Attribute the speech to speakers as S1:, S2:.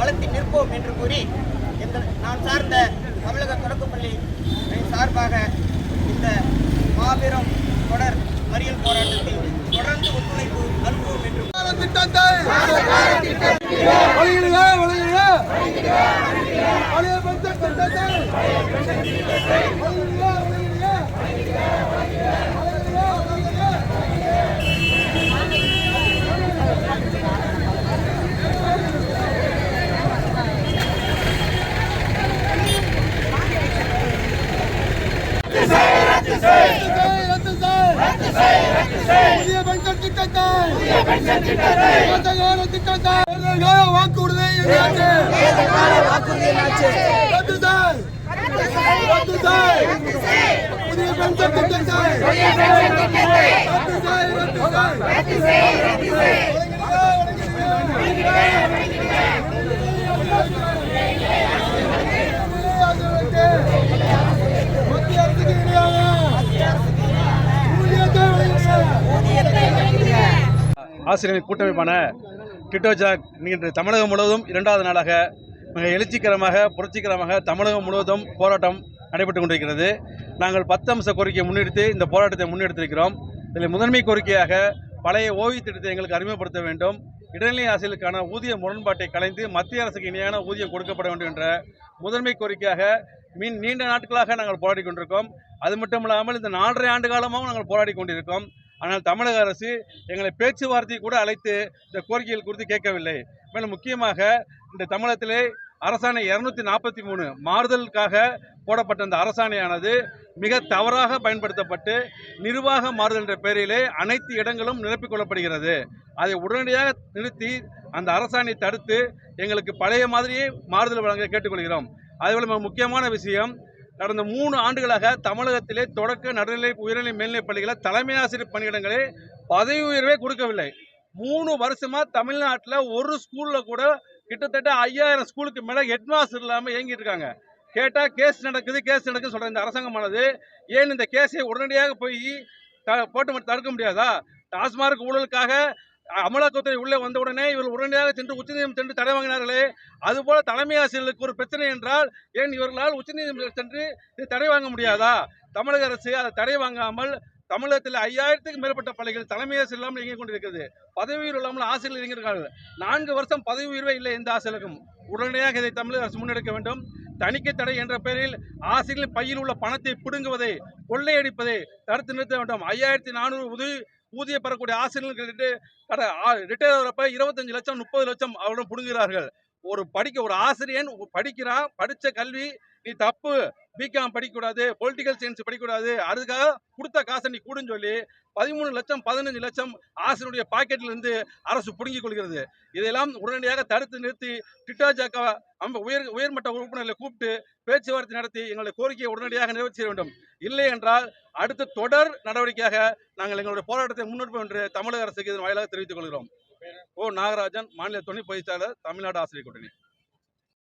S1: வளர்த்து நிற்போம் என்று
S2: கூறி எங்கள் நான் சார்ந்த தமிழக தொடக்கப்பள்ளி சார்பாக இந்த மாபெரும் தொடர் மறியல் போராட்டத்தில் தொடர்ந்து ஒத்துழைப்பு அனுப்புவோம் என்று திட்டத்தை திட்டத்தை திட்டத்தை வாக்குறுதி ரத்து ரத்து புதிய பென்ஷன் திட்டத்தை
S3: ஆசிரியர்கள் கூட்டமைப்பான டிட்டோஜாக் இன்று தமிழகம் முழுவதும் இரண்டாவது நாளாக மிக எழுச்சிகரமாக புரட்சிகரமாக தமிழகம் முழுவதும் போராட்டம் நடைபெற்று கொண்டிருக்கிறது. நாங்கள் பத்து அம்ச கோரிக்கையை முன்னெடுத்து இந்த போராட்டத்தை முன்னெடுத்திருக்கிறோம். இதில் முதன்மை கோரிக்கையாக பழைய ஓய்வு திட்டத்தை எங்களுக்கு அறிமுகப்படுத்த வேண்டும். இடைநிலை ஆசிரியர்களுக்கான ஊதிய முரண்பாட்டை கலைந்து மத்திய அரசுக்கு இணையான ஊதியம் கொடுக்கப்பட வேண்டும் என்ற முதன்மை கோரிக்கையாக மீன் நீண்ட நாட்களாக நாங்கள் போராடி கொண்டிருக்கோம். அது மட்டும் இல்லாமல் இந்த நாலரை ஆண்டு காலமாகவும் நாங்கள் போராடி கொண்டிருக்கோம். ஆனால் தமிழக அரசு எங்களை பேச்சுவார்த்தை கூட அழைத்து இந்த கோரிக்கைகள் குறித்து கேட்கவில்லை. மேலும் முக்கியமாக இந்த தமிழகத்திலே அரசாணை இருநூத்தி நாற்பத்தி மூணு மாறுதலுக்காக போடப்பட்ட அந்த அரசாணையானது மிக தவறாக பயன்படுத்தப்பட்டு நிர்வாக மாறுதல் என்ற பெயரிலே அனைத்து இடங்களும் நிரப்பிக் கொள்ளப்படுகிறது. அதை உடனடியாக நிறுத்தி அந்த அரசாணையை தடுத்து எங்களுக்கு பழைய மாதிரியே மாறுதல் வழங்க கேட்டுக்கொள்கிறோம். அதேபோல் மிக முக்கியமான விஷயம் கடந்த மூணு ஆண்டுகளாக தமிழகத்திலே தொடக்க நடுநிலை உயர்நிலை மேல்நிலைப் பள்ளிகளில் தலைமை ஆசிரியர் பணியிடங்களே பதவி உயர்வே கொடுக்கவில்லை. மூணு வருஷமா தமிழ்நாட்டில் ஒரு ஸ்கூல்ல கூட கிட்டத்தட்ட ஐயாயிரம் ஸ்கூலுக்கு மேல ஹெட் மாஸ்டர் இல்லாம இயங்கிட்டு இருக்காங்க. கேட்டால் கேஸ் நடக்குது கேஸ் நடக்குது சொல்ற இந்த அரசாங்கமானது ஏன் இந்த கேஸை உடனடியாக போய் த- போட்டு மட்டும் தடுக்க முடியாதா? டாஸ்மார்க் ஊழலுக்காக அமலாக்கத்துறை உள்ளே வந்த உடனே உடனடியாக சென்று உச்சநீதிமன்றம் சென்று தடை வாங்கினார்களே. அதுபோல தலைமை ஆசிரியர்களுக்கு ஒரு பிரச்சனை என்றால் ஏன் இவர்களால் உச்சநீதிமன்றம் சென்று இது தடை வாங்க முடியாதா? தமிழக அரசு அதை தடை வாங்காமல் தமிழகத்தில் ஐயாயிரத்துக்கு மேற்பட்ட பள்ளிகள் தலைமை ஆசிரியர் இல்லாமல் இயங்கிக் கொண்டிருக்கிறது. பதவி உயர்வு இல்லாமல் ஆசிரியர்கள் இயங்குகிறார்கள். நான்கு வருஷம் பதவி உயர்வே இல்லை எந்த ஆசிரியருக்கும். உடனடியாக இதை தமிழக அரசு முன்னெடுக்க வேண்டும். தணிக்கை தடை என்ற பெயரில் ஆசிரியர்களின் பையில் உள்ள பணத்தை பிடுங்குவதை கொள்ளையடிப்பதை தடுத்து நிறுத்த வேண்டும். ஐயாயிரத்தி நானூறு உதவி ஊதியம் பெறக்கூடிய ஆசிரியர்கள் ரிட்டையர் ஆகிறப்ப இருபத்தஞ்சு லட்சம் முப்பது லட்சம் அவரிடம் பிடுங்குகிறார்கள். ஒரு படிக்க ஒரு ஆசிரியன் படிக்கிறான் படித்த கல்வி நீ தப்பு பிகாம் படிக்கக்கூடாது பொலிட்டிக்கல் சயின்ஸ் படிக்கக்கூடாது அதுக்காக கொடுத்த காசை நீ கூடுன்னு சொல்லி பதிமூணு லட்சம் பதினஞ்சு லட்சம் ஆசிரியருடைய பாக்கெட்ல இருந்து அரசு பிடுங்கிக் கொள்கிறது. இதையெல்லாம் உடனடியாக தடுத்து நிறுத்தி டிட்டாஜாக்கா நம்ம உயர் உயர்மட்ட உறுப்பினர்களை கூப்பிட்டு பேச்சுவார்த்தை நடத்தி எங்களுடைய கோரிக்கையை உடனடியாக நிறைவேற்ற வேண்டும். இல்லை என்றால் அடுத்த தொடர் நடவடிக்கையாக நாங்கள் எங்களுடைய போராட்டத்தை முன்னெடுப்போம் என்று தமிழக அரசுக்கு இதன் வாயிலாக தெரிவித்துக் கொள்கிறோம். ஓ நாகராஜன் மாநில துணை பொதுச் தமிழ்நாடு ஆசிரியர் கூட்டணி.